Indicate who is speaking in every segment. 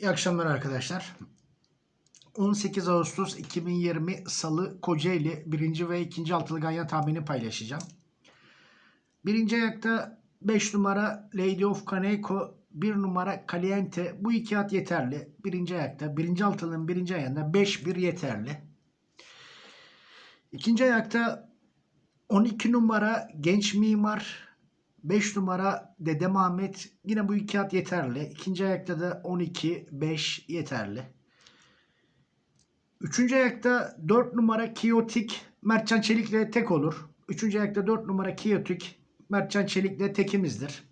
Speaker 1: İyi akşamlar arkadaşlar. 18 Ağustos 2020 Salı Kocaeli 1. ve 2. altılı ganyan tahmini paylaşacağım. Birinci ayakta 5 numara Lady of Kaneko, 1 numara Caliente. Bu iki at yeterli. Birinci ayakta, birinci altılının birinci ayağında 5-1 yeterli. İkinci ayakta 12 numara Genç Mimar, 5 numara Dedem Ahmet. Yine bu iki at yeterli. İkinci ayakta da 12-5 yeterli. Üçüncü ayakta 4 numara Kiyotik Mertcan Çelik'le tek olur. Üçüncü ayakta 4 numara Kiyotik Mertcan Çelik'le tekimizdir.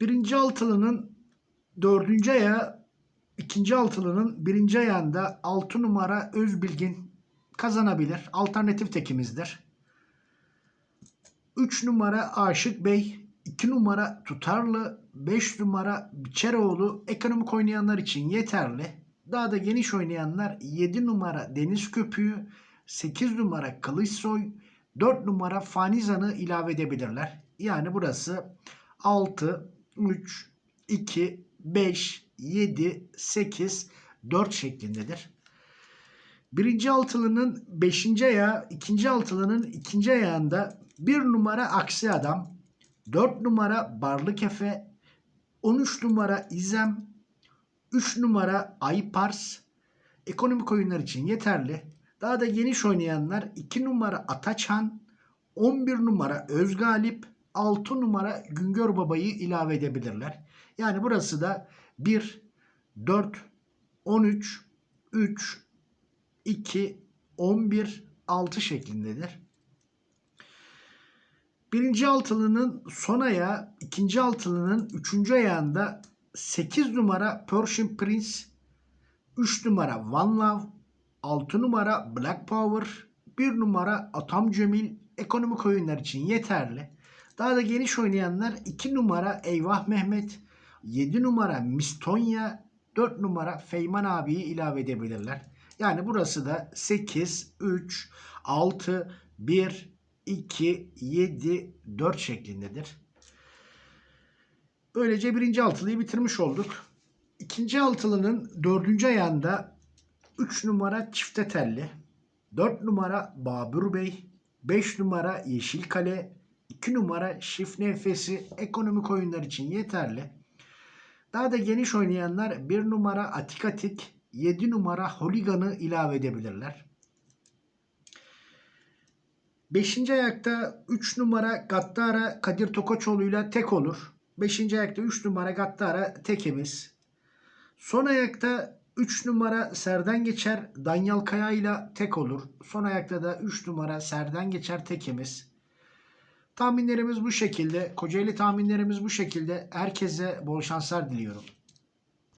Speaker 1: Birinci altılının dördüncü ayağı ikinci altılının birinci ayağında 6 numara Özbilgin kazanabilir. Alternatif tekimizdir. 3 numara Aşık Bey, 2 numara Tutarlı, 5 numara Biçeroğlu ekonomik oynayanlar için yeterli. Daha da geniş oynayanlar 7 numara Deniz Köpüğü, 8 numara Kılıçsoy, 4 numara Fanizan'ı ilave edebilirler. Yani burası 6, 3, 2, 5, 7, 8, 4 şeklindedir. Birinci altılının beşinci ayağı, ikinci altılının ikinci ayağında bir numara Aksi Adam, 4 numara Barlık Efe, 13 numara İzem, 3 numara Aypars, ekonomik oyunlar için yeterli. Daha da geniş oynayanlar 2 numara Ataçhan, 11 numara Özgalip, 6 numara Güngör Baba'yı ilave edebilirler. Yani burası da 1, 4, 13, 3, 2, 11, 6 şeklindedir. Birinci altılının son ayağı, ikinci altılının üçüncü ayağında 8 numara Persian Prince, 3 numara One Love, 6 numara Black Power, 1 numara Atam Cemil ekonomik oyunlar için yeterli. Daha da geniş oynayanlar 2 numara Eyvah Mehmet, 7 numara Mistonya, 4 numara Feyman abiyi ilave edebilirler. Yani burası da 8, 3, 6, 1, 2, 7, 4 şeklindedir. Böylece birinci altılıyı bitirmiş olduk. İkinci altılının dördüncü ayağında 3 numara çifte telli, 4 numara Babür Bey, 5 numara Yeşil Kale, 2 numara Şif Nefesi ekonomik oyunlar için yeterli. Daha da geniş oynayanlar 1 numara Atik Atik, 7 numara Holigan'ı ilave edebilirler. 5. ayakta 3 numara Gattara Kadir Tokoçoğlu ile tek olur. 5. ayakta 3 numara Gattara tekimiz. Son ayakta 3 numara Serden Geçer Danyal Kaya ile tek olur. Son ayakta da 3 numara Serden Geçer tekimiz. Tahminlerimiz bu şekilde. Kocaeli tahminlerimiz bu şekilde. Herkese bol şanslar diliyorum.